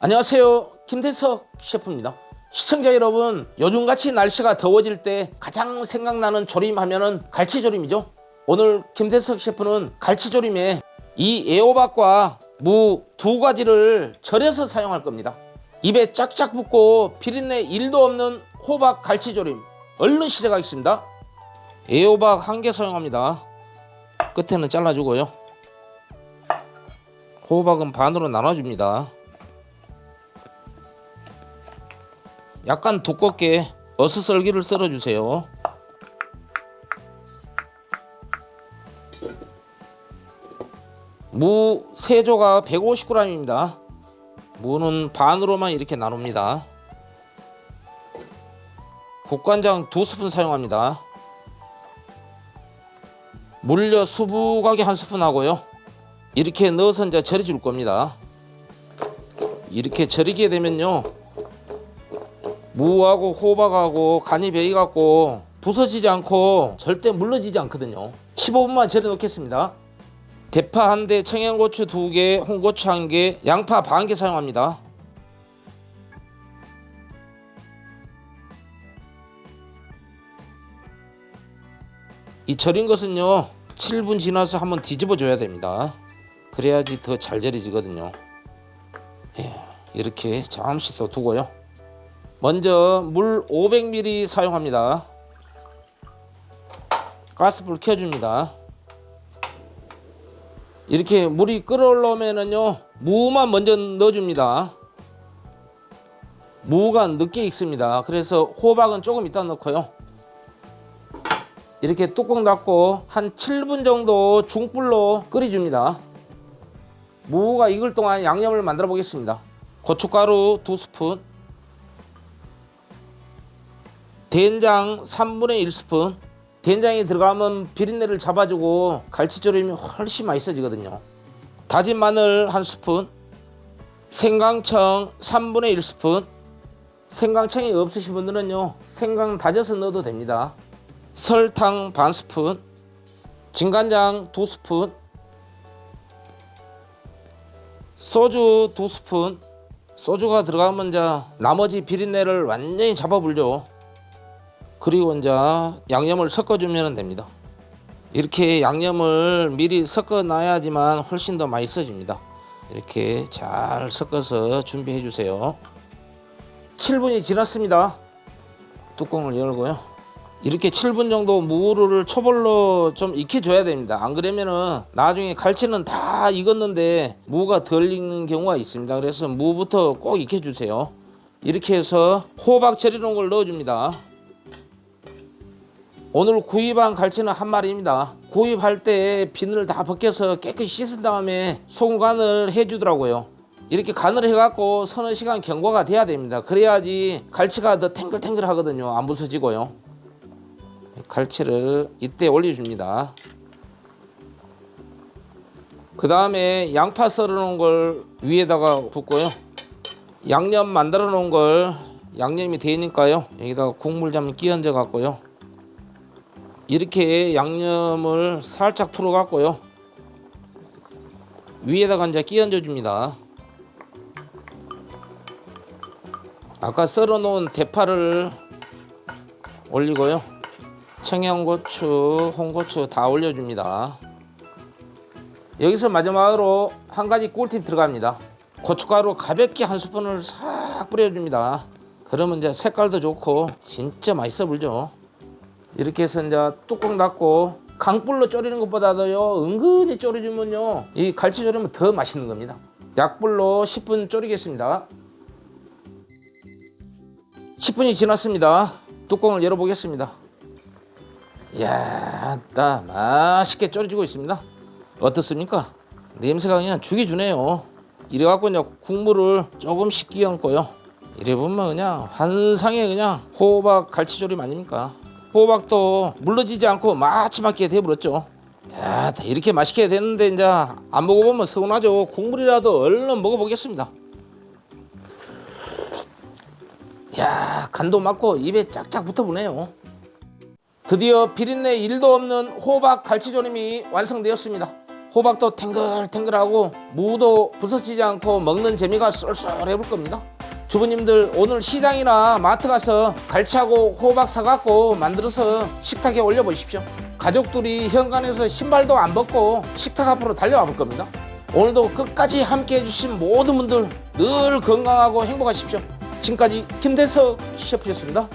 안녕하세요. 김대석 셰프입니다. 시청자 여러분, 요즘같이 날씨가 더워질 때 가장 생각나는 조림 하면은 갈치조림이죠. 오늘 김대석 셰프는 갈치조림에 이 애호박과 무 두 가지를 절여서 사용할 겁니다. 입에 짝짝 붙고 비린내 1도 없는 호박 갈치조림. 얼른 시작하겠습니다. 애호박 한 개 사용합니다. 끝에는 잘라주고요. 호박은 반으로 나눠줍니다. 약간 두껍게 어슷썰기를 썰어주세요. 무 세조가 150g입니다. 무는 반으로만 이렇게 나눕니다. 국간장 두 스푼 사용합니다. 물엿 수북하게 한 스푼 하고요. 이렇게 넣어서 이제 절여줄 겁니다. 이렇게 절이게 되면요. 무하고 호박하고 간이 배이갖고 부서지지 않고 절대 물러지지 않거든요. 15분만 절여 놓겠습니다. 대파 한 대, 청양고추 두 개, 홍고추 한 개, 양파 반 개 사용합니다. 이 절인 것은요 7분 지나서 한번 뒤집어 줘야 됩니다. 그래야지 더 잘 절여지거든요. 예, 이렇게 잠시 더 두고요. 먼저 물 500ml 사용합니다. 가스불 켜줍니다. 이렇게 물이 끓어올라오면은요 무만 먼저 넣어줍니다. 무가 늦게 익습니다. 그래서 호박은 조금 이따 넣고요. 이렇게 뚜껑 닫고 한 7분 정도 중불로 끓여줍니다. 무가 익을 동안 양념을 만들어 보겠습니다. 고춧가루 2스푼, 된장 3분의 1스푼. 된장이 들어가면 비린내를 잡아주고 갈치조림이 훨씬 맛있어지거든요. 다진 마늘 1스푼, 생강청 3분의 1스푼. 생강청이 없으신 분들은요 생강 다져서 넣어도 됩니다. 설탕 반 스푼, 진간장 두 스푼, 소주 두 스푼. 소주가 들어가면 이제 나머지 비린내를 완전히 잡아불죠. 그리고 이제 양념을 섞어주면 됩니다. 이렇게 양념을 미리 섞어 놔야지만 훨씬 더 맛있어집니다. 이렇게 잘 섞어서 준비해 주세요. 7분이 지났습니다. 뚜껑을 열고요. 이렇게 7분 정도 무를 초벌로 좀 익혀줘야 됩니다. 안 그러면은 나중에 갈치는 다 익었는데 무가 덜 익는 경우가 있습니다. 그래서 무부터 꼭 익혀주세요. 이렇게 해서 호박 절이는 걸 넣어줍니다. 오늘 구입한 갈치는 한 마리입니다. 구입할 때 비늘 다 벗겨서 깨끗이 씻은 다음에 소금 간을 해주더라고요. 이렇게 간을 해갖고 서너 시간 경과가 돼야 됩니다. 그래야지 갈치가 더 탱글탱글 하거든요. 안 부서지고요. 갈치를 이때 올려줍니다. 그 다음에 양파 썰어 놓은 걸 위에다가 붓고요. 양념 만들어 놓은 걸 양념이 되니까요. 여기다가 국물 좀 끼얹어 갖고요. 이렇게 양념을 살짝 풀어 갖고요. 위에다가 이제 끼얹어 줍니다. 아까 썰어 놓은 대파를 올리고요. 청양고추, 홍고추 다 올려 줍니다. 여기서 마지막으로 한 가지 꿀팁 들어갑니다. 고춧가루 가볍게 한 스푼을 싹 뿌려 줍니다. 그러면 이제 색깔도 좋고 진짜 맛있어 불죠. 이렇게 해서 이제 뚜껑 닫고 강불로 졸이는 것보다도요 은근히 졸여주면요 이 갈치 졸이면 더 맛있는 겁니다. 약불로 10분 졸이겠습니다. 10분이 지났습니다. 뚜껑을 열어보겠습니다. 이야, 나 맛있게 졸여지고 있습니다. 어떻습니까? 냄새가 그냥 죽여주네요. 이래갖고 이제 국물을 조금씩 끼얹고요. 이래 보면 그냥 환상의 그냥 호박 갈치조림 아닙니까? 호박도 물러지지 않고 마치맣게 돼버렸죠. 야, 다 이렇게 맛있게 됐는데 이제 안 먹어보면 서운하죠. 국물이라도 얼른 먹어보겠습니다. 야, 간도 맞고 입에 짝짝 붙어보네요. 드디어 비린내 1도 없는 호박 갈치조림이 완성되었습니다. 호박도 탱글탱글하고 무도 부서지지 않고 먹는 재미가 쏠쏠해 볼 겁니다. 주부님들 오늘 시장이나 마트 가서 갈치하고 호박 사갖고 만들어서 식탁에 올려보십시오. 가족들이 현관에서 신발도 안 벗고 식탁 앞으로 달려와 볼 겁니다. 오늘도 끝까지 함께 해주신 모든 분들 늘 건강하고 행복하십시오. 지금까지 김대석 셰프였습니다.